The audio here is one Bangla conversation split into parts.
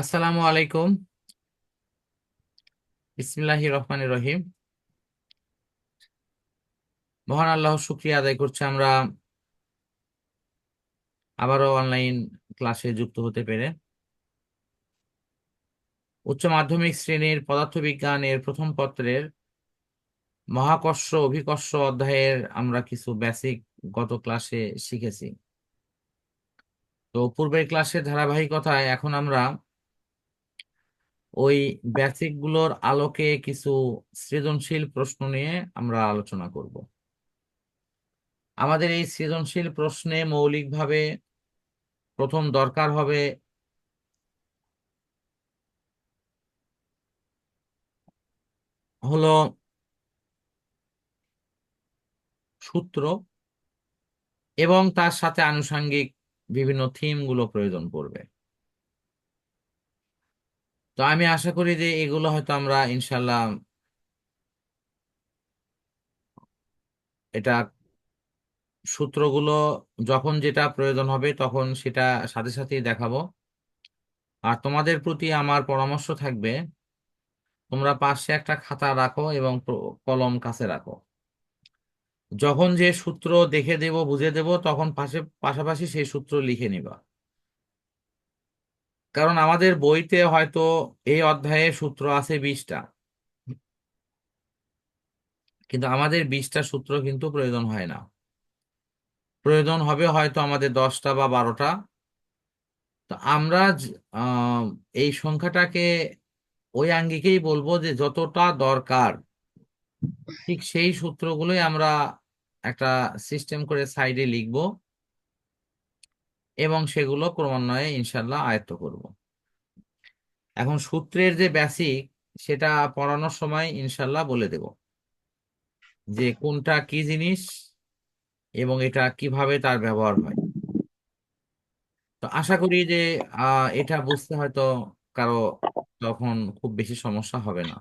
আসসালামু আলাইকুম। বিসমিল্লাহি রহমান রহিম। মহান আল্লাহ শুক্রিয়া আদায় করছি আমরা আবারও অনলাইন ক্লাসে যুক্ত হতে পেরে। উচ্চ মাধ্যমিক শ্রেণির পদার্থবিজ্ঞানের প্রথম পত্রের মহাকর্ষ অভিকর্ষ অধ্যায়ের আমরা কিছু বেসিক গত ক্লাসে শিখেছি। তো পূর্বের ক্লাসের ধারাবাহিকতায় এখন আমরা ওই বেসিকগুলোর আলোকে কিছু সৃজনশীল প্রশ্ন নিয়ে আমরা আলোচনা করব। আমাদের এই সৃজনশীল প্রশ্নে মৌলিকভাবে প্রথম দরকার হবে হলো সূত্র এবং তার সাথে আনুষঙ্গিক বিভিন্ন থিমগুলো প্রয়োজন পড়বে। তো আমি আশা করি যে এগুলো হয়তো আমরা ইনশাল্লাহ এটা সূত্রগুলো যখন যেটা প্রয়োজন হবে তখন সেটা সাথে সাথেই দেখাবো। আর তোমাদের প্রতি আমার পরামর্শ থাকবে, তোমরা পাশে একটা খাতা রাখো এবং কলম কাছে রাখো। যখন যে সূত্র দেখে দেব, বুঝে দেব, তখন পাশে, পাশাপাশি সেই সূত্র লিখে নিবা। কারণ আমাদের বইতে হয়তো এই অধ্যায়ে সূত্র আছে বিশটা। কিন্তু আমাদের বিশটা সূত্র কিন্তু প্রয়োজন হয় না। প্রয়োজন হবে হয়তো আমাদের দশটা বা বারোটা। তো আমরা এই সংখ্যাটাকে ওই আঙ্গিকেই বলব যে যতটা দরকার, ঠিক সেই সূত্রগুলোই আমরা একটা সিস্টেম করে সাইডে লিখব। এবং সেগুলো ক্রমান্বয়ে ইনশাল্লাহ আয়ত্ত করব। এখন সূত্রের যে বেসিক সেটা পড়ানোর সময় ইনশাল্লাহ বলে দেব যে কোনটা কি জিনিস এবং এটা কীভাবে তার ব্যবহার হয়। তো আশা করি যে এটা বুঝতে হয়তো কারও তখন খুব বেশি সমস্যা হবে না।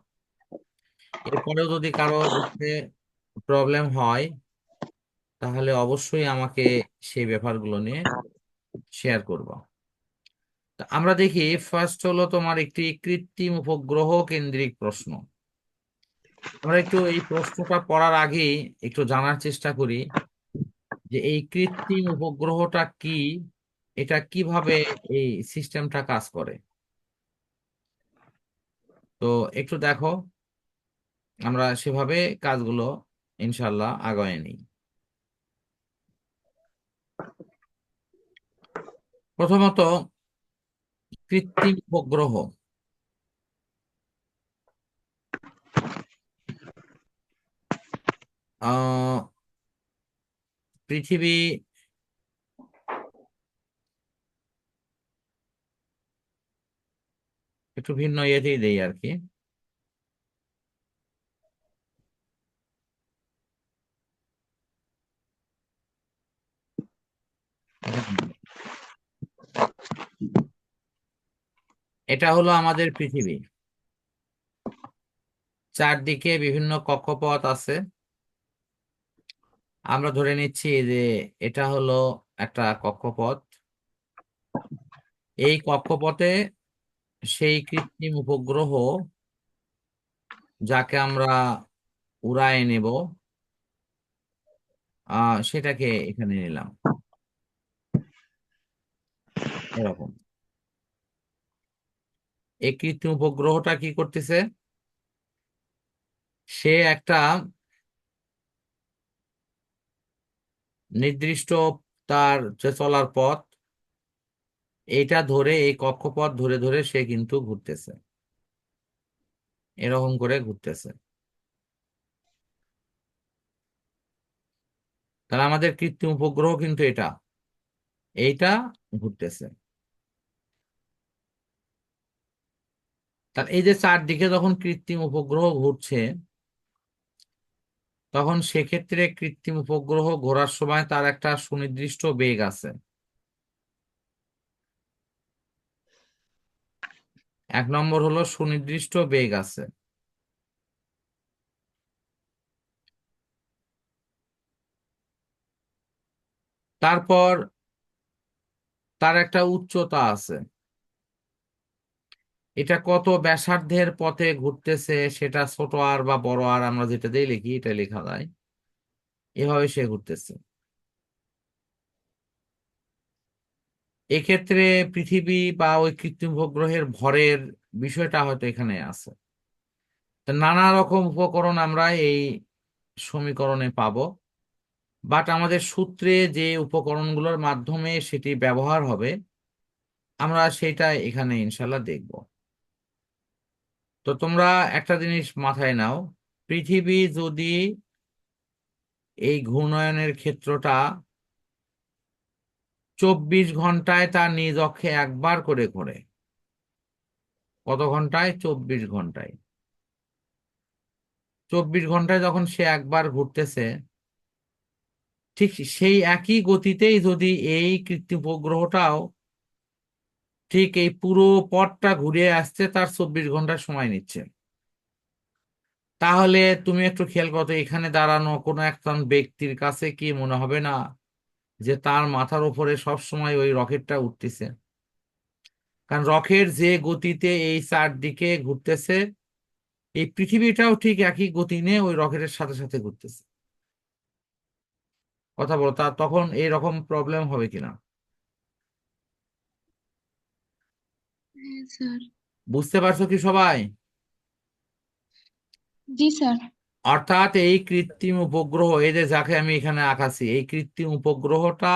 এরপরেও যদি কারও প্রবলেম হয়, তাহলে অবশ্যই আমাকে সেই ব্যাপারগুলো নিয়ে শেয়ার করব। আমরা দেখি ফার্স্ট হলো তোমার একটি কৃত্রিম উপগ্রহ কেন্দ্রিক প্রশ্ন। আমরা একটু এই প্রশ্নটা পড়ার আগে একটু জানার চেষ্টা করি যে এই কৃত্রিম উপগ্রহটা কি? এটা কীভাবে এই সিস্টেমটা কাজ করে? তো একটু দেখো, আমরা সেভাবে কাজগুলো ইনশাল্লাহ আগায় নিই। প্রথমত কৃত্রিম উপগ্রহ। পৃথিবী একটু ভিন্ন ইয়েতেই দেই আর কি। এটা হলো আমাদের পৃথিবী। চারদিকে বিভিন্ন কক্ষপথ আছে। আমরা ধরে নিচ্ছি যে এটা হলো একটা কক্ষপথ। এই কক্ষপথে সেই কৃত্রিম উপগ্রহ যাকে আমরা উড়ায় নেব, আহ, সেটাকে এখানে নিলাম। এরকম। এই কৃত্রিম উপগ্রহটা কি করতেছে? সে একটা নির্দিষ্ট তার যে চলার পথ, এইটা ধরে, এই কক্ষপথ ধরে ধরে সে কিন্তু ঘুরতেছে। এরকম করে ঘুরতেছে। তাহলে আমাদের কৃত্রিম উপগ্রহ কিন্তু এটা। এইটা ঘুরতেছে। তাহলে এই যে চারদিকে যখন কৃত্রিম উপগ্রহ ঘুরছে, তখন সেক্ষেত্রে কৃত্রিম উপগ্রহ ঘোরার সময় তার একটা সুনির্দিষ্ট বেগ আছে। এক নম্বর হলো সুনির্দিষ্ট বেগ আছে। তারপর তার একটা উচ্চতা আছে। এটা কত ব্যাসার্ধের পথে ঘুরতেছে সেটা ছোট আর বা বড় আর আমরা যেটা দিয়ে লিখি, এটা লেখা যায়। এভাবে সে ঘুরতেছে। এক্ষেত্রে পৃথিবী বা ওই কৃত্রিম উপগ্রহের ভরের বিষয়টা হয়তো এখানে আছে। নানা রকম উপকরণ আমরা এই সমীকরণে পাব। বাট আমাদের সূত্রে যে উপকরণগুলোর মাধ্যমে সেটি ব্যবহার হবে, আমরা সেটা এখানে ইনশাল্লাহ দেখব। তো তোমরা একটা জিনিস মাথায় নাও। পৃথিবী যদি এই ঘূর্ণায়নের ক্ষেত্রটা চব্বিশ ঘন্টায় তার নিজ অক্ষে একবার করে ঘোরে, কত ঘন্টায়? চব্বিশ ঘন্টায়। চব্বিশ ঘন্টায় যখন সে একবার ঘুরতেছে, ঠিক সেই একই গতিতেই যদি এই কৃত্রিম উপগ্রহটাও ঠিক এই পুরো পথটা ঘুরে আসতে তার চব্বিশ ঘণ্টা সময় নিচ্ছে। তাহলে তুমি একটু খেয়াল করো এখানে দাঁড়ানো কোনো একজন ব্যক্তির কাছে কি মনে হবে না যে তার মাথার উপরে সব সময় ওই রকেটটা উঠতেছে? কারণ রকেট যে গতিতে এই চারদিকে ঘুরতেছে, এই পৃথিবীটাও ঠিক একই গতি নিয়ে ওই রকেটের সাথে সাথে ঘুরতেছে। কথা বলো, তা তখন এইরকম প্রবলেম হবে কিনা হ্যাঁ স্যার বুঝতে পারছ কি সবাই? জি স্যার। অর্থাৎ এই কৃত্রিম উপগ্রহ এই যে যাকে আমি এখানে আঁকাছি এই কৃত্রিম উপগ্রহটা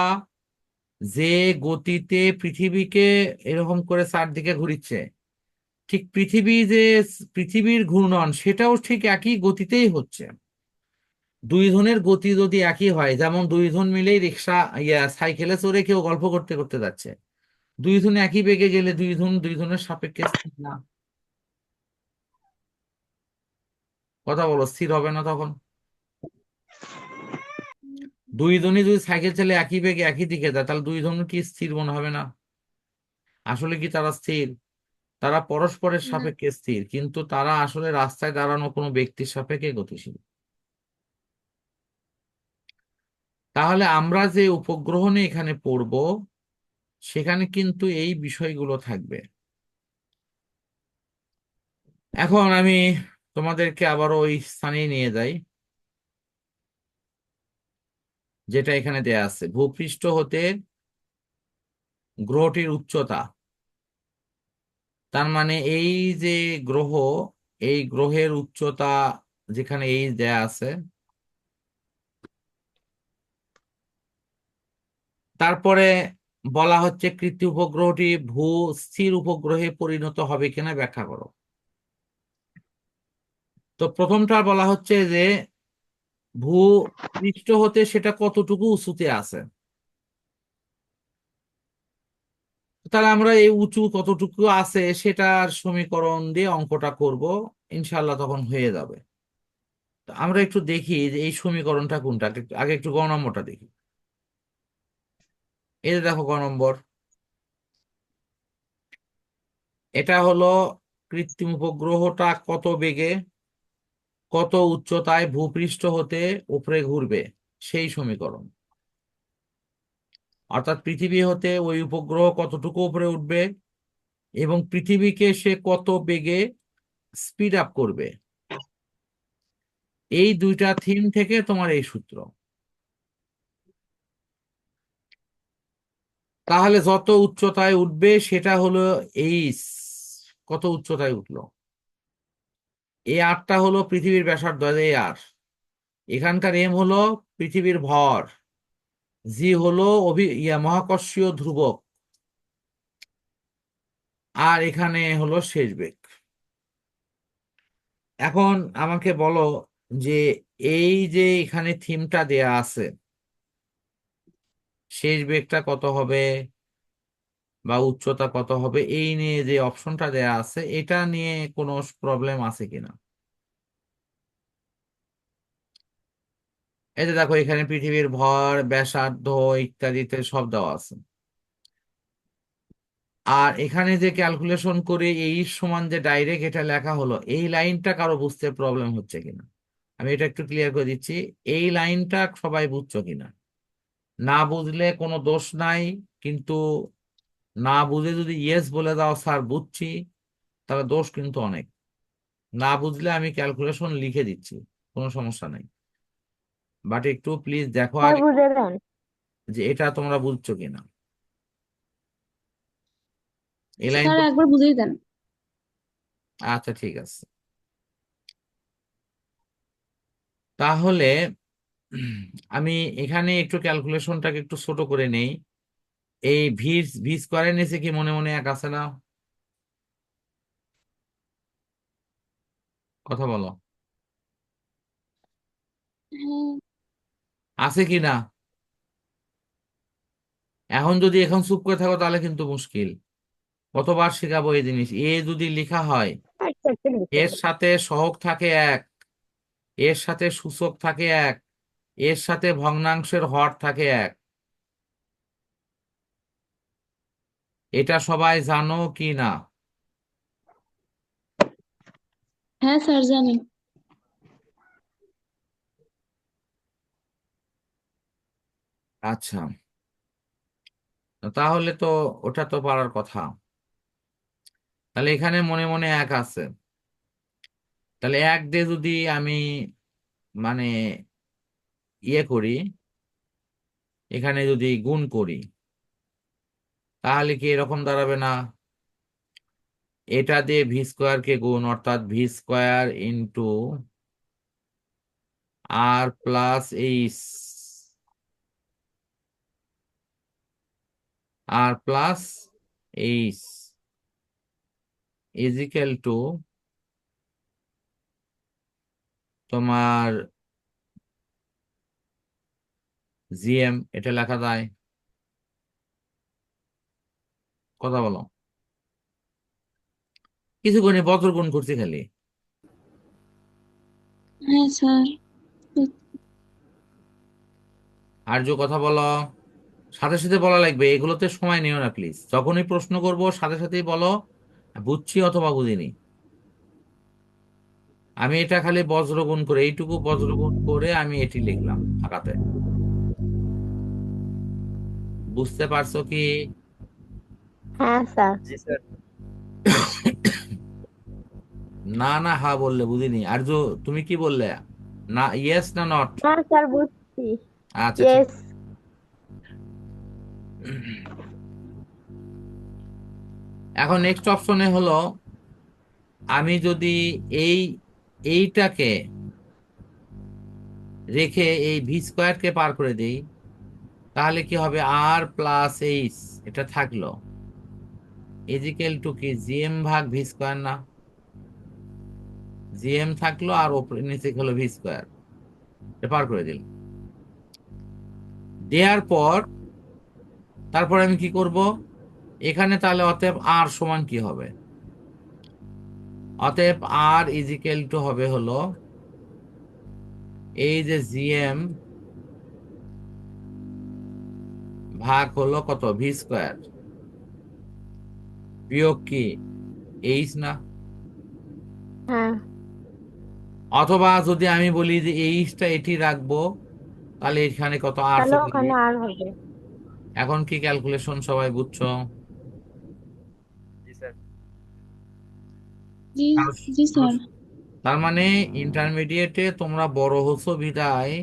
যে গতিতে পৃথিবীকে এরকম করে চারদিকে ঘুরিচ্ছে ঠিক পৃথিবী যে পৃথিবীর ঘূর্ণন সেটাও ঠিক একই গতিতেই হচ্ছে। দুই জনের গতি যদি একই হয় যেমন দুই জন মিলেই রিক্সা ইয়া সাইকেলে চড়ে কেউ গল্প করতে করতে যাচ্ছে দুই জন একই বেগে গেলে দুই জন দুই জনের সাপেক্ষে স্থির না। কথা বলো স্থির হবে না তখন? দুইজনই যদি সাইকেল চালে একই বেগে একই দিকে যায় তাহলে দুইজন কি স্থির মনে হবে না? আসলে কি তারা স্থির? তারা পরস্পরের সাপেক্ষে স্থির কিন্তু তারা আসলে রাস্তায় দাঁড়ানো কোনো ব্যক্তির সাপেক্ষে গতিশীল। তাহলে আমরা যে উপগ্রহ নিয়ে এখানে পড়ব সেখানে কিন্তু এই বিষয়গুলো থাকবে। এখন আমি তোমাদেরকে আবারও ওই স্থানে নিয়ে যাই, যেটা এখানে দেয়া আছে। ভূপৃষ্ঠ হতে গ্রহটির উচ্চতা, তার মানে এই যে গ্রহ, এই গ্রহের উচ্চতা যেখানে এই দেয়া আছে, তারপরে বলা হচ্ছে কৃত্রিম উপগ্রহটি ভূ স্থির উপগ্রহে পরিণত হবে কিনা ব্যাখ্যা করো। তো প্রথমটা বলা হচ্ছে যে ভূ পৃষ্ঠ হতে সেটা কতটুকু উঁচুতে আছে। তাহলে আমরা এই উঁচু কতটুকু আছে সেটার সমীকরণ দিয়ে অঙ্কটা করব ইনশাল্লাহ তখন হয়ে যাবে। আমরা একটু দেখি যে এই সমীকরণটা কোনটা, আগে- একটু গ নম্বরটা দেখি। যে দেখো ক নম্বর। এটা হলো কৃত্রিম উপগ্রহটা কত বেগে, কত উচ্চতায় ভূপৃষ্ঠ হতে উপরে ঘুরবে, সেই সমীকরণ। অর্থাৎ পৃথিবী হতে ওই উপগ্রহ কতটুকু উপরে উঠবে এবং পৃথিবীকে সে কত বেগে স্পিড আপ করবে। এই দুইটা থিম থেকে তোমার এই সূত্র। তাহলে যত উচ্চতায় উঠবে সেটা হলো এইচ কত উচ্চতায় উঠল? এই আরটা হলো পৃথিবীর ব্যাসার্ধ এই আর। এখানকার এম হলো পৃথিবীর ভর, জি হলো অভি, ইয়া মহাকর্ষীয় ধ্রুবক, আর এখানে হলো শেষ বেগ এখন আমাকে বলো যে এই যে এখানে থিমটা দেয়া আছে শেষ বেগটা কত হবে বা উচ্চতা কত হবে? এই নিয়ে যে অপশনটা দেয়া আছে, এটা নিয়ে কোনো প্রবলেম আছে কিনা? এই যে দেখো, এখানে পৃথিবীর ভর, ব্যাসার্ধ ইত্যাদিতে সব দেওয়া আছে। আর এখানে যে ক্যালকুলেশন করে এই সমান যে ডাইরেক্ট এটা লেখা হলো, এই লাইনটা কারও বুঝতে প্রবলেম হচ্ছে কিনা? আমি এটা একটু ক্লিয়ার করে দিচ্ছি, এই লাইনটা সবাই বুঝছ কিনা? না বুঝলে কোনো দোষ নাই কিন্তু না বুঝে যদি ইয়েস বলে দাও স্যার বুঝছি তাহলে দোষ কিন্তু অনেক। না বুঝলে আমি ক্যালকুলেশন লিখে দিচ্ছি কোনো সমস্যা নাই। বাট একটু প্লিজ দেখো বুঝে দেন। যে এটা তোমরা বুঝছ কিনা। এই লাইন একবার বুঝিয়ে দেন। আচ্ছা ঠিক আছে। তাহলে আমি এখানে একটু ক্যালকুলেশনটাকে একটু ছোট করে নেই। এই ভি ভি স্কোয়ারের নিচে কি মনে মনে এক আছে না? কথা বলো। আছে কি না? এখন যদি এখন চুপ করে থাকো তাহলে কিন্তু মুশকিল। কতবার শেখাবো এই জিনিস? এ যদি লেখা হয় আচ্ছা ঠিক আছে এর সাথে সহগ থাকে এক এর সাথে সূচক থাকে এক এর সাথে ভগ্নাংশের হর থাকে এক। এটা সবাই জানো কি না? হ্যাঁ স্যার জানি। আচ্ছা। তাহলে তো ওটা তো পারার কথা। তাহলে এখানে মনে মনে এক আছে। তাহলে এক দিয়ে যদি আমি মানে ইয়ে করি, এখানে যদি গুণ করি, তাহলে কি এরকম দাঁড়াবে না? এটা দিয়ে ভি স্কোয়ার কে গুণ, অর্থাৎ V square into R plus H R plus H equal to তোমার জিএম এটা লেখা যায়। কথা বলো। কিছু করে বজ্রগুণ করছি খালি? হ্যাঁ স্যার। আর যে কথা বলো। সাথে সাথে বলা লাগবে এগুলোতে সময় নিও না প্লিজ যখনই প্রশ্ন করব সাথে সাথেই বলো বুঝছি অথবা বুঝিনি। আমি এটা খালি বজ্রগুণ করে এইটুকু বজ্রগুণ করে আমি এটি লিখলাম ফাঁকাতে। বুঝতে পারছ কি? হ্যাঁ স্যার। না না হা বললে বুঝিনি। আর যে তুমি কি বললে? না ইয়েস না নট হ্যাঁ স্যার বুঝছি। আচ্ছা ইয়েস এখন নেক্সট অপশনে হলো আমি যদি এই এইটাকে রেখে এই ভি স্কোয়ারকে পার করে দিই তাহলে কি হবে? আর প্লাস এইচ এটা থাকল। ইজিক্যাল টু কি? জিএম ভাগ ভি স্কোয়ার না? জিএম থাকল আর ওপরে নিচে হলো ভি স্কোয়ার পার করে দিল দেওয়ার পর, তারপর আমি কি করব? এখানে তাহলে অতএব আর সমান কি হবে? অতএব আর ইজিক্যাল টু হবে হলো, এই যে জিএম ভাগ হলো কত? V square. বিয়োগ কি? এইচ না? হ্যাঁ। অথবা যদি আমি বলি যে এইচটা এটি রাখব তাহলে এখানে কত আর এখন কি ক্যালকুলেশন সবাই বুঝছ? জি জি স্যার। তার মানে ইন্টারমিডিয়েটে তোমরা বড় হচ্ছ বিদায়।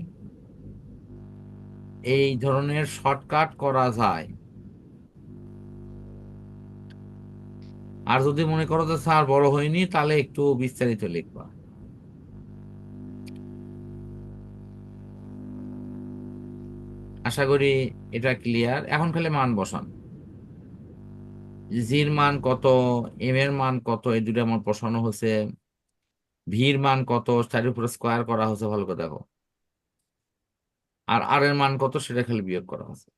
এই ধরনের শর্টকাট করা যায়। আর যদি মনে করো যে, স্যার, বড় হয়নি, তাহলে একটু বিস্তারিত লিখবা। আশা করি এটা ক্লিয়ার এখন খালি মান বসান। জির মান কত এম এর মান কত, এই দুটো আমার বসানো হচ্ছে ভির মান কত, তার উপরে স্কোয়ার করা হচ্ছে ভালো করে দেখো। আর আর এর মান কত সেটা খালি বিয়োগ করা হচ্ছে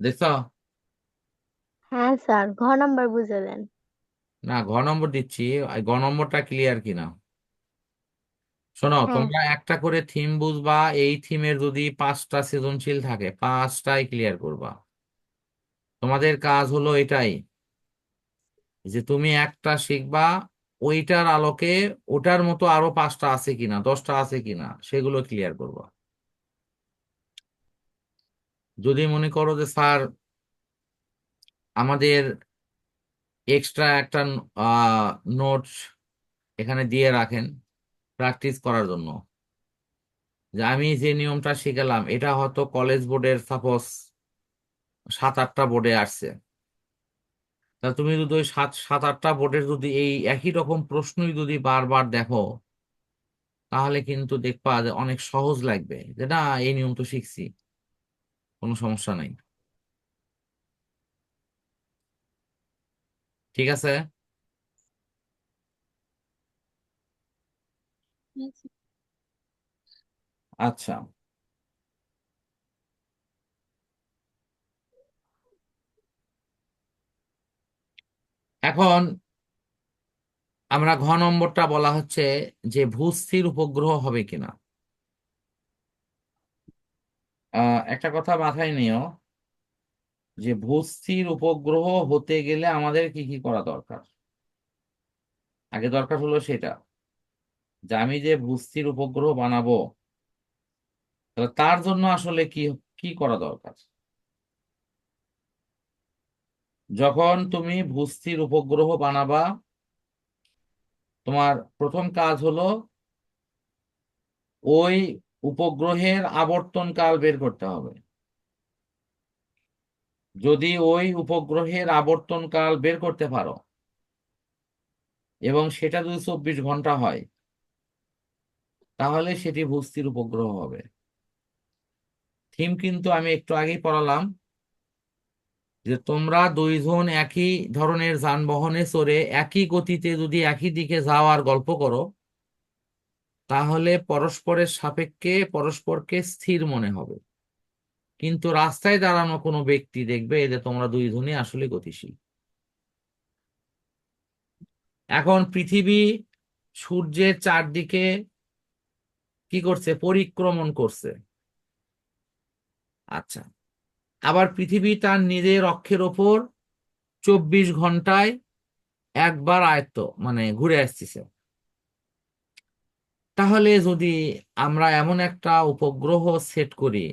দেখছ? হ্যাঁ স্যার ঘ নাম্বার বুঝে দেন না ঘ নম্বর দিচ্ছি ঘ নম্বরটা ক্লিয়ার কিনা। শোনো হ্যাঁ। তোমরা একটা করে থিম বুঝবা এই থিমের যদি পাঁচটা সৃজনশীল থাকে পাঁচটাই ক্লিয়ার করবা। তোমাদের কাজ হলো এটাই যে তুমি একটা শিখবা, ওইটার আলোকে ওটার মতো আরও পাঁচটা আছে কিনা, দশটা আছে কিনা, সেগুলো ক্লিয়ার করবা। যদি মনে করো যে স্যার আমাদের এক্সট্রা একটা নোটস এখানে দিয়ে রাখেন প্র্যাকটিস করার জন্য। যে আমি যে নিয়মটা শিখালাম, এটা হয়তো কলেজ বোর্ডের সাপোজ সাত আটটা বোর্ডে আসছে। তুমি যদি ওই সাত সাত আটটা বোর্ডের যদি এই একই রকম প্রশ্নই যদি বারবার দেখো তাহলে কিন্তু দেখবা যে অনেক সহজ লাগবে যে না এই নিয়ম তো শিখছি। কোনো সমস্যা নাই। ঠিক আছে। আচ্ছা। এখন আমরা ঘ নম্বরটা বলা হচ্ছে যে ভূস্থির উপগ্রহ হবে কিনা। একটা কথা মাথায় নিও, যে ভূস্থির উপগ্রহ হতে গেলে আমাদের কি কি করা দরকার? আগে দরকার হলো সেটা, যে আমি যে ভূস্থির উপগ্রহ বানাবো তার জন্য আসলে কি কি করা দরকার? যখন তুমি ভূস্থির উপগ্রহ বানাবা, তোমার প্রথম কাজ হলো ওই উপগ্রহের আবর্তন কাল বের করতে হবে। যদি ওই উপগ্রহের আবর্তন কাল বের করতে পারো এবং সেটা যদি চব্বিশ ঘণ্টা হয়, তাহলে সেটি ভূস্থির উপগ্রহ হবে। থিম কিন্তু আমি একটু আগেই পড়ালাম। যে তোমরা দুইজন একই ধরনের যানবাহনে চড়ে একই গতিতে যদি একই দিকে যাওয়ার গল্প করো, তাহলে পরস্পরের সাপেক্ষে পরস্পরকে স্থির মনে হবে। কিন্তু রাস্তায় দাঁড়ানো কোনো ব্যক্তি দেখবে যে তোমরা দুইজনই আসলে গতিশীল। এখন পৃথিবী সূর্যের চারদিকে কি করছে? পরিক্রমণ করছে। আচ্ছা আবার পৃথিবী তার নিজের অক্ষের ওপর চব্বিশ ঘন্টায় একবার আয়ত্ত মানে ঘুরে আসতেছে। তাহলে যদি আমরা এমন একটা উপগ্রহ সেট করি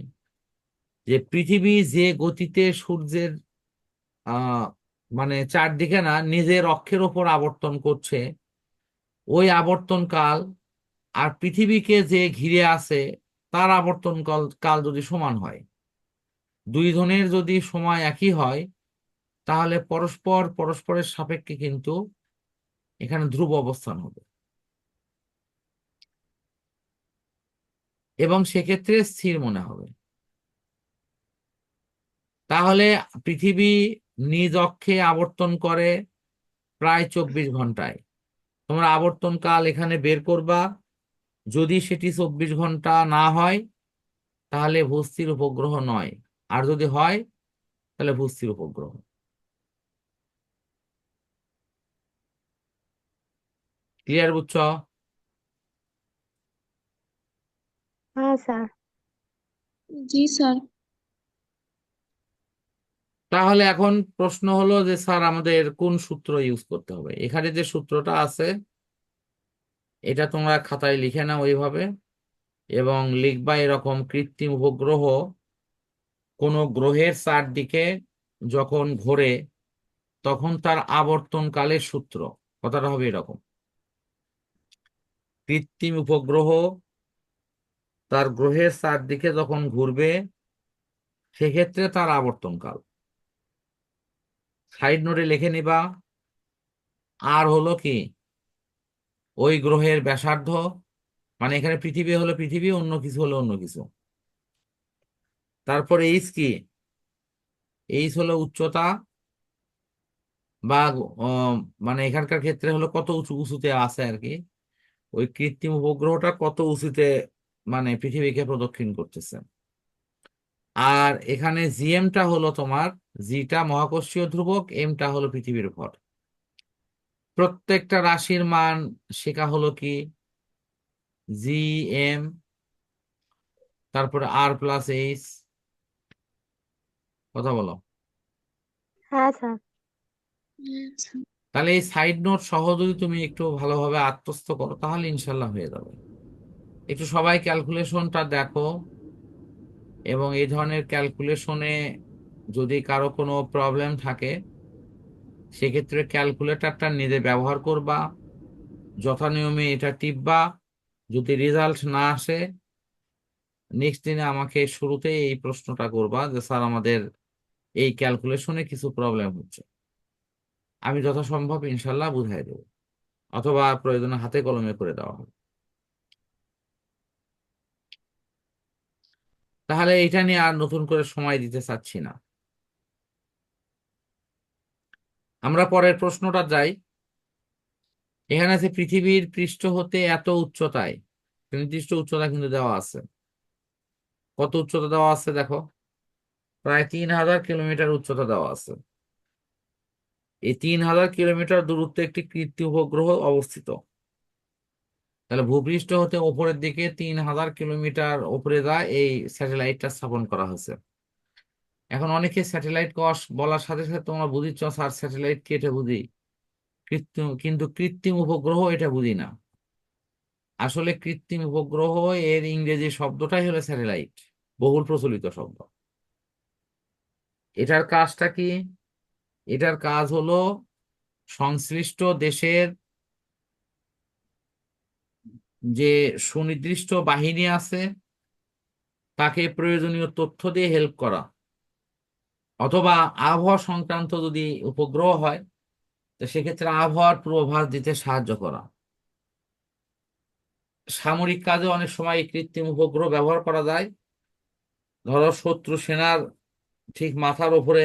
যে পৃথিবী যে গতিতে সূর্যের মানে চারদিকে না নিজের অক্ষের ওপর আবর্তন করছে, ওই আবর্তন কাল আর পৃথিবীকে যে ঘিরে আছে, তার আবর্তন কাল যদি সমান হয় দুই ধনের যদি সময় একই হয়, তাহলে পরস্পর পরস্পরের সাপেক্ষে কিন্তু এখানে ধ্রুব অবস্থান হবে। এবং সেক্ষেত্রে স্থির মনে হবে। তাহলে পৃথিবী নিজ অক্ষে আবর্তন করে প্রায় চব্বিশ ঘন্টায়। তোমরা আবর্তন কাল এখানে বের করবা। যদি সেটি চব্বিশ ঘণ্টা না হয়, তাহলে ভূস্থির উপগ্রহ নয়। আর যদি হয় তাহলে ভূস্থির উপগ্রহ। ক্লিয়ার বুঝছ? হ্যাঁ স্যার। জি স্যার। তাহলে এখন প্রশ্ন হলো যে স্যার আমাদের কোন সূত্র ইউজ করতে হবে? এখানে যে সূত্রটা আছে এটা তোমরা খাতায় লিখে নাও ওইভাবে এবং লিখবা এরকম কৃত্রিম উপগ্রহ কোনো গ্রহের চারদিকে যখন ঘোরে, তখন তার আবর্তনকালের সূত্র। কথাটা হবে এরকম। কৃত্রিম উপগ্রহ তার গ্রহের চারদিকে যখন ঘুরবে, সেক্ষেত্রে তার আবর্তনকাল। সাইড নোটে লিখে নিবা, আর হলো কি? ওই গ্রহের ব্যাসার্ধ মানে এখানে পৃথিবী হলো পৃথিবী, অন্য কিছু হলো অন্য কিছু। তারপরে এইচ কি? এইচ হলো উচ্চতা বা মানে এখানকার ক্ষেত্রে হলো কত উঁচু, উঁচুতে আছে আর কি? ওই কৃত্রিম উপগ্রহটা কত উঁচুতে মানে পৃথিবীকে প্রদক্ষিণ করতেছে। আর এখানে জিএমটা হলো তোমার জিটা মহাকর্ষীয় ধ্রুবক এমটা হলো পৃথিবীর ভর প্রত্যেকটা রাশির মান শেখা হলো কি? জি এম তারপরে আর প্লাস এইচ কথা বলো। হ্যাঁ স্যার। তাহলে এই সাইড নোট সহ যদি তুমি একটু ভালোভাবে আত্মস্থ করো তাহলে ইনশাল্লাহ হয়ে যাবে। একটু সবাই ক্যালকুলেশনটা দেখো এবং এই ধরনের ক্যালকুলেশনে যদি কারও কোনো প্রবলেম থাকে সেক্ষেত্রে ক্যালকুলেটরটা নিজে ব্যবহার করবা যথানিয়মে এটা টিপবা যদি রেজাল্ট না আসে নেক্সট দিনে আমাকে শুরুতে এই প্রশ্নটা করবা যে স্যার আমাদের এই ক্যালকুলেশনে কিছু প্রবলেম হচ্ছে। আমি যথাসম্ভব ইনশাল্লাহ বুঝাই দেবো। অথবা প্রয়োজনে হাতে কলমে করে দেওয়া হবে। তাহলে এটা নিয়ে আর নতুন করে সময় দিতে চাচ্ছি না। আমরা পরের প্রশ্নটা যাই। এখানে আছে, পৃথিবীর পৃষ্ঠ হতে এত উচ্চতায়, নির্দিষ্ট উচ্চতা কিন্তু দেওয়া আছে। কত উচ্চতা দেওয়া আছে দেখো। প্রায় তিন হাজার কিলোমিটার উচ্চতা দেওয়া আছে। এই তিন হাজার কিলোমিটার দূরত্বে একটি কৃত্রিম উপগ্রহ অবস্থিত। তাহলে ভূপৃষ্ঠ হতে ওপরের দিকে তিন হাজার কিলোমিটার ওপরে যায় এই স্যাটেলাইটটা স্থাপন করা হয়েছে। এখন অনেকে স্যাটেলাইট কস বলার সাথে সাথে তোমরা বুঝিচ্ছ, স্যার, স্যাটেলাইট কি এটা বুঝি? কৃত্রিম, কিন্তু কৃত্রিম উপগ্রহ এটা বুঝি না। আসলে কৃত্রিম উপগ্রহ এর ইংরেজি শব্দটাই হলো স্যাটেলাইট, বহুল প্রচলিত শব্দ। এটার কাজটা কি? এটার কাজ হলো সংশ্লিষ্ট দেশের যে সুনির্দিষ্ট বাহিনী আছে, তাকে প্রয়োজনীয় তথ্য দিয়ে হেল্প করা। অথবা আবহাওয়া সংক্রান্ত যদি উপগ্রহ হয়, তো সেক্ষেত্রে আবহাওয়ার পূর্বাভাস দিতে সাহায্য করা। সামরিক কাজে অনেক সময় কৃত্রিম উপগ্রহ ব্যবহার করা যায়। ধরো শত্রু সেনার ঠিক মাথার উপরে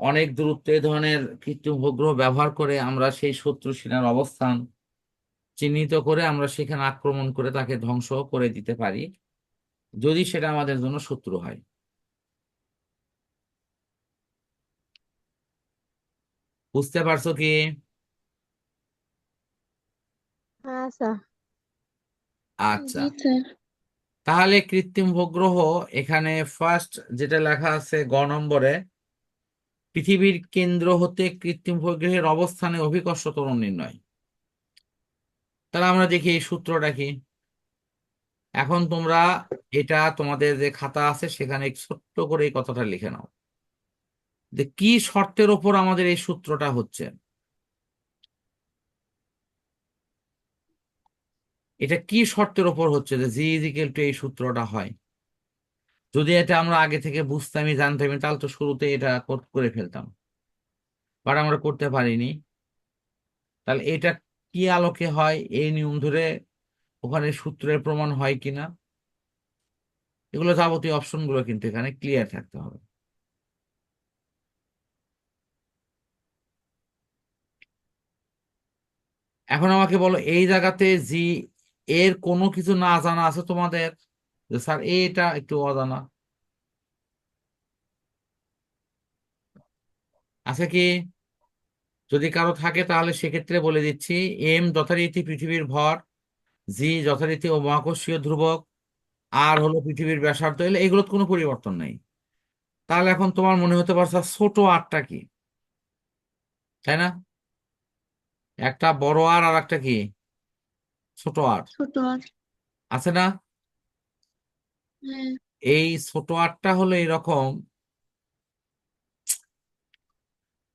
অনেক দূরত্বে এই ধরনের কৃত্রিম উপগ্রহ ব্যবহার করে আমরা সেই শত্রু সেনার অবস্থান চিহ্নিত করে আমরা সেখানে আক্রমণ করে তাকে ধ্বংস করে দিতে পারি যদি সেটা আমাদের জন্য শত্রু হয়। বুঝতে পারছ কি? হ্যাঁ স্যার আচ্ছা স্যার। তাহলে কৃত্রিম উপগ্রহ এখানে ফার্স্ট যেটা লেখা আছে গ নম্বরে, পৃথিবীর কেন্দ্র হতে কৃত্রিম উপগ্রহের অবস্থানে অভিকর্ষ ত্বরণ নির্ণয়। তাহলে আমরা দেখি এই সূত্রটা কি। এখন তোমরা এটা তোমাদের যে খাতা আছে সেখানে ছোট্ট করে এই কথাটা লিখে নাও যে কি শর্তের ওপর আমাদের এই সূত্রটা হচ্ছে। এটা কি শর্তের ওপর হচ্ছে যে জি ইজিক্যাল টু এই সূত্রটা হয়? যদি এটা আমরা আগে থেকে বুঝতামই, জানতামই, তাহলে তো শুরুতে এটা কর- ফেলতাম। বাট আমরা করতে পারিনি। তাহলে এটা কি আলোকে হয়? এই নিয়ম ধরে ওখানে সূত্রের প্রমাণ হয় কিনা? এগুলো যাবতীয় অপশনগুলো কিন্তু এখানে ক্লিয়ার থাকতে হবে। এখন আমাকে বলো, এই জায়গাতে জি এর কোনো কিছু না জানা আছে তোমাদের? যে স্যার এটা একটু অজানা। আছে কি? যদি কারও থাকে তাহলে সেক্ষেত্রে বলে দিচ্ছি, এম যথারীতি পৃথিবীর ভর, জি যথারীতি ও মহাকর্ষীয় ধ্রুবক, আর হলো পৃথিবীর ব্যাসার্ধ, এলে এগুলোর কোনো পরিবর্তন নেই। তাহলে এখন তোমার মনে হতে পারছে ছোট আরটা কি? তাই না? একটা বড় আর আর একটা কি? ছোট আর ছোট আর আছে না? হ্যাঁ। এই ছোট আটটা হলো এরকম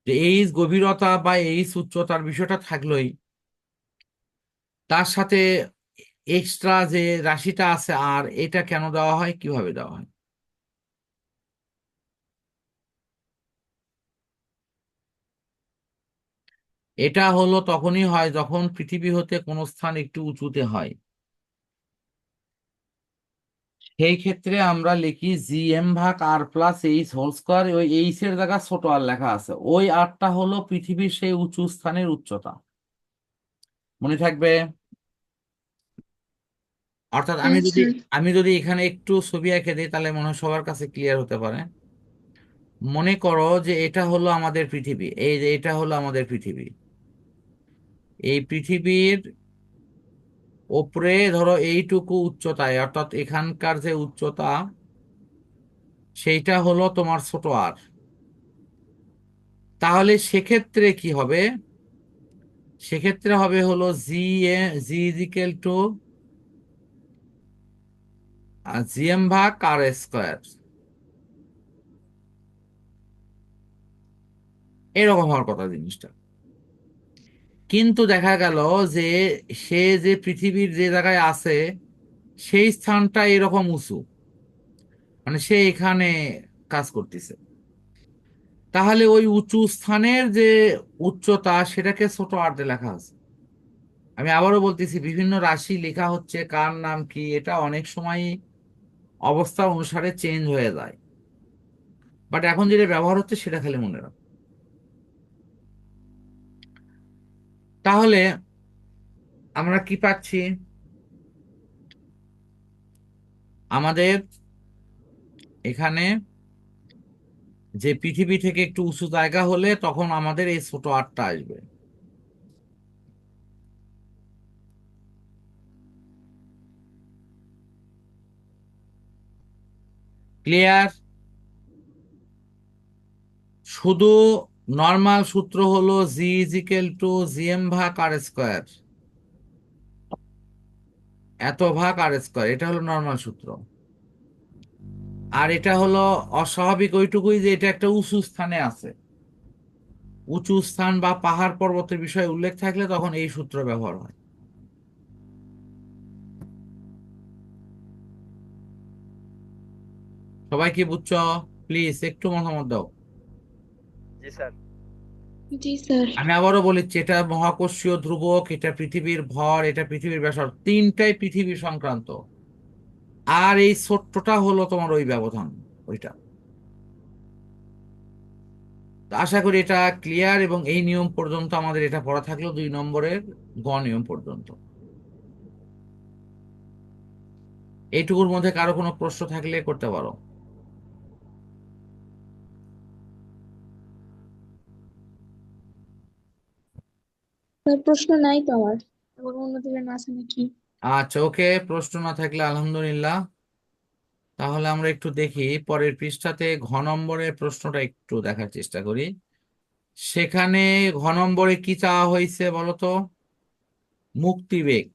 যে এই গভীরতা বা এই উচ্চতার বিষয়টা থাকলোই। তার সাথে এক্সট্রা যে রাশিটা আছে আর এটা কেন দেওয়া হয়? কীভাবে দেওয়া হয়? এটা হলো তখনই হয় যখন পৃথিবী হতে কোনো স্থান একটু উঁচুতে হয়। সেই ক্ষেত্রে আমরা লিখি জি এম ভাগ আর প্লাস এইচ হোল স্কোয়ার ওই এইচ এর জায়গা ছোট আর লেখা আছে। ওই আরটা হলো পৃথিবীর সেই উঁচু স্থানের উচ্চতা। মনে থাকবে? অর্থাৎ আমি যদি আমি যদি এখানে একটু ছবি এঁকে দিই তাহলে মনে হয় সবার কাছে ক্লিয়ার হতে পারে। মনে করো যে এটা হলো আমাদের পৃথিবী এই যে এটা হলো আমাদের পৃথিবী। এই পৃথিবীর ওপরে ধরো এইটুকু উচ্চতায়, অর্থাৎ এখানকার যে উচ্চতা, সেইটা হলো তোমার ছোট আর তাহলে সেক্ষেত্রে কি হবে? সেক্ষেত্রে হবে হলো G A G equal to R GM ভাগ আর স্কোয়ার এরকম হওয়ার কথা জিনিসটা। কিন্তু দেখা গেল যে সে যে পৃথিবীর যে জায়গায় আছে, সেই স্থানটা এরকম উঁচু। মানে সে এখানে কাজ করতেছে। তাহলে ওই উঁচু স্থানের যে উচ্চতা, সেটাকে ছোট আর্টে লেখা আছে। আমি আবারও বলতেছি, বিভিন্ন রাশি লেখা হচ্ছে কার নাম কি, এটা অনেক সময় অবস্থা অনুসারে চেঞ্জ হয়ে যায়। বাট এখন যেটা ব্যবহার হচ্ছে, সেটা খালি মনে রাখ। তাহলে আমরা কি পাচ্ছি? আমাদের এখানে যে পৃথিবী থেকে একটু উঁচু জায়গা হলে তখন আমাদের এই ছোট আটটা আসবে। ক্লিয়ার? শুধু নর্মাল সূত্র হলো জি ইজিক্যাল টু জিএম ভাগ আর স্কোয়ার এত ভাগ আর স্কোয়ার এটা হলো নর্মাল সূত্র। আর এটা হলো অস্বাভাবিক ওইটুকুই যে এটা একটা উঁচু স্থানে আছে। উঁচু স্থান বা পাহাড় পর্বতের বিষয়ে উল্লেখ থাকলে তখন এই সূত্র ব্যবহার হয়। সবাই কি বুঝছ? প্লিজ একটু মতামত দাও। জি স্যার। জি স্যার। আমি আবারও বলেছি এটা মহাকর্ষীয় ধ্রুবক এটা পৃথিবীর ভর এটা পৃথিবীর ব্যাসার্ধ তিনটাই পৃথিবী সংক্রান্ত। আর এই ছোট্টটা হলো তোমার ওই ব্যবধান ওইটা। তো আশা করি এটা ক্লিয়ার এবং এই নিয়ম পর্যন্ত আমাদের এটা পড়া থাকল দুই নম্বরের গ নিয়ম পর্যন্ত। এইটুকুর মধ্যে কারও কোনো প্রশ্ন থাকলে করতে পারো। স্যার প্রশ্ন নাই তো আমার। আছে নাকি? আচ্ছা ওকে প্রশ্ন না থাকলে আলহামদুলিল্লাহ। তাহলে আমরা একটু দেখি পরের পৃষ্ঠাতে ঘ নম্বরের প্রশ্নটা একটু দেখার চেষ্টা করি। সেখানে ঘ নম্বরে কি চাওয়া হয়েছে বলতো? মুক্তিবেগ।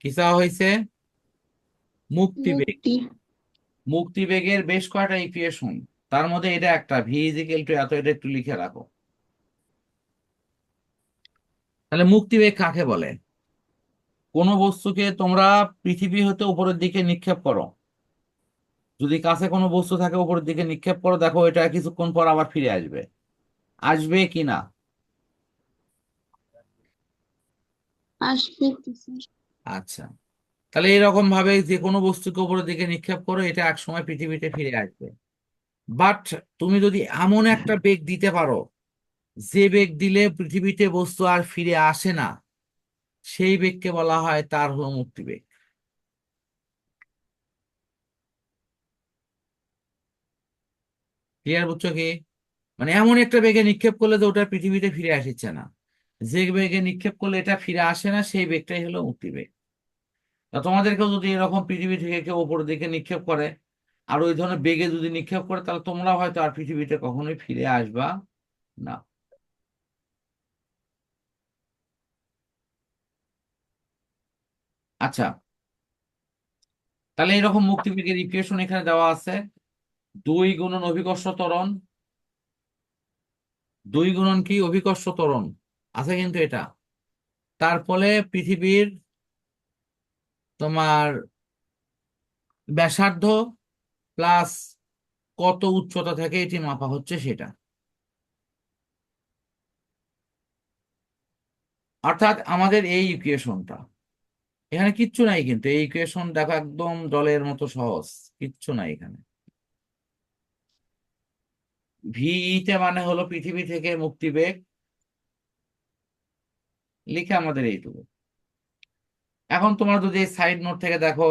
কি চাওয়া হয়েছে? মুক্তিবেগ। মুক্তি। মুক্তিবেগের বেশ কয়টা ইকুয়েশন তার মধ্যে এটা একটা ভি ইজিক্যাল টু এত এটা একটু লিখে রাখো। তাহলে মুক্তিবেগ কাকে বলে? কোন বস্তুকে তোমরা পৃথিবী হতে উপরের দিকে নিক্ষেপ করো। যদি কাছে কোনো বস্তু থাকে উপরের দিকে নিক্ষেপ করো দেখো এটা কিছুক্ষণ পর আবার ফিরে আসবে। আসবে কি না? আসবে আচ্ছা। তাহলে এরকম ভাবে যে কোনো বস্তুকে উপরের দিকে নিক্ষেপ করো এটা এক সময় পৃথিবীতে ফিরে আসবে। বাট তুমি যদি এমন একটা বেগ দিতে পারো যে বেগ দিলে পৃথিবীতে বস্তু আর ফিরে আসে না, সেই বেগকে বলা হয় তার হলো মুক্তিবেগ ক্লিয়ার বুঝছ কি? মানে এমন একটা বেগে নিক্ষেপ করলে তো ওটা পৃথিবীতে ফিরে আসছে না। যে বেগে নিক্ষেপ করলে এটা ফিরে আসে না, সেই বেগটাই হলো মুক্তিবেগ তা তোমাদেরকেও যদি এরকম পৃথিবী থেকে কেউ উপরের দিকে নিক্ষেপ করে, আর ওই ধরনের বেগে যদি নিক্ষেপ করে, তাহলে তোমরা হয়তো আর পৃথিবীতে কখনোই ফিরে আসবা না। আচ্ছা। তাহলে এরকম মুক্তিবেগের ইকুয়েশন এখানে দেওয়া আছে। দুই গুণন অভিকর্ষ ত্বরণ। দুই গুণন কি? অভিকর্ষ ত্বরণ। আছে কিন্তু এটা। তার ফলে পৃথিবীর তোমার ব্যাসার্ধ প্লাস কত উচ্চতা থেকে এটি মাপা হচ্ছে সেটা। অর্থাৎ আমাদের এই ইকুয়েশনটা এখানে কিচ্ছু নাই কিন্তু, এই ইকুয়েশন দেখো একদম জলের মতো সহজ, কিচ্ছু নাই এখানে। ভিইতে মানে হলো পৃথিবী থেকে মুক্তি বেগ লিখে আমাদের এইটুকু এখন তোমার যদি সাইড নোট থেকে দেখো